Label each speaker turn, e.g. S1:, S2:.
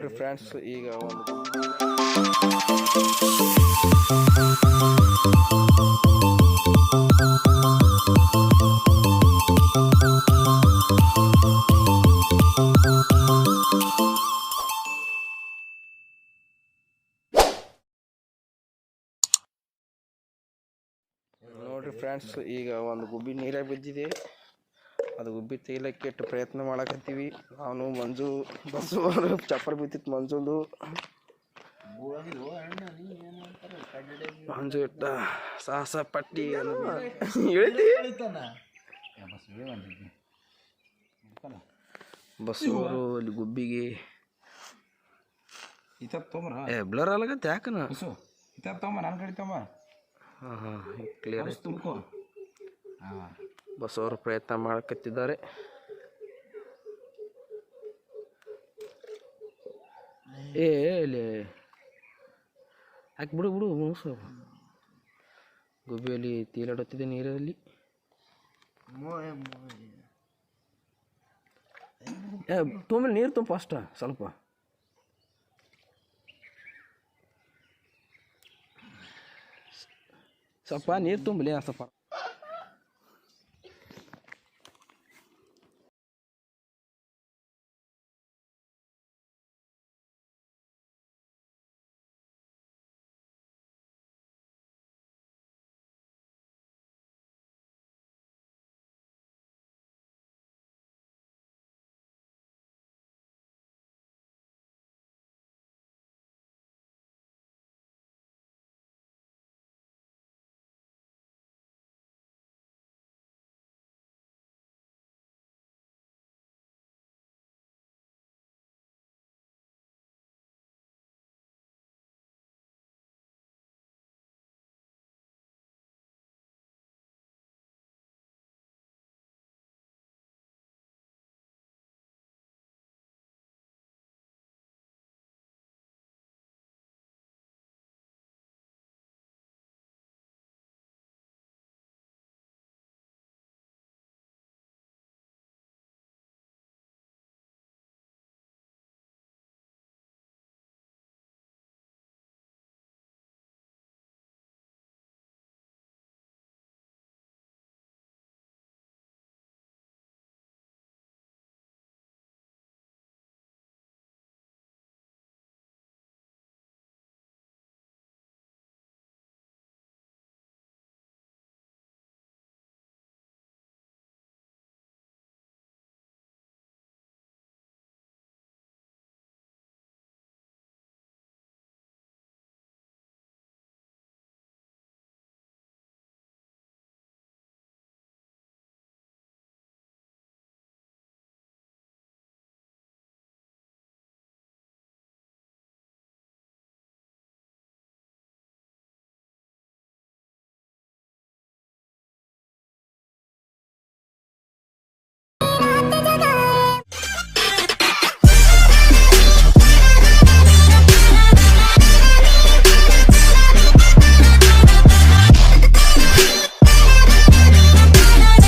S1: ನೋಡ್ರಿ ಫ್ರೆಂಡ್ಸ್ ಈಗ ಒಂದು ನೋಡ್ರಿ ಫ್ರೆಂಡ್ಸ್ ಈಗ ಒಂದು ಗುಬ್ಬಿ ನೀರಾಗ ಬಿದ್ದಿದೆ. ಅದು ಗುಬ್ಬಿ ತೆಗಿಲಕ್ಕೆ ಇಟ್ಟು ಪ್ರಯತ್ನ ಮಾಡಕತ್ತೀವಿ. ನಾನು ಮಂಜು ಬಸ್ಸು ಚಪ್ಪರ್ ಚಪ್ಪಲ್ ಬಿದ್ದಿತ್ತು ಮಂಜುಂದು. ಮಂಜು ಇಟ್ಟ ಸಾಹಸ ಪಟ್ಟಿ ಹೇಳ್ತಿ ಬಸ್ಸು ಅವರು ಅಲ್ಲಿ ಗುಬ್ಬಿಗೆ. ಏ ಬ್ಲರ್ ಅಲ್ಲಗತ್ತೆ ಯಾಕನ?
S2: ತೊಂಬ ತೊಂಬ
S1: ಹಾಂ ಹಾಂ ಕ್ಲಿಯರ್
S2: ತುಂಬ್ಕೋ. ಹಾಂ.
S1: ಬಸ್ ಅವರು ಪ್ರಯತ್ನ ಮಾಡಕತ್ತಿದ್ದಾರೆ. ಏ, ಇಲ್ಲಿ ಯಾಕೆ ಬಿಡು ಬಿಡು ಗುಬ್ಬಿಯಲ್ಲಿ ತೀಲಾಡುತ್ತಿದೆ ನೀರಲ್ಲಿ. ತುಂಬ ನೀರು ತುಂಬ ಅಷ್ಟ, ಸ್ವಲ್ಪ. ಸ್ವಲ್ಪ ನೀರು ತುಂಬಲಿ ಸ್ವಲ್ಪ.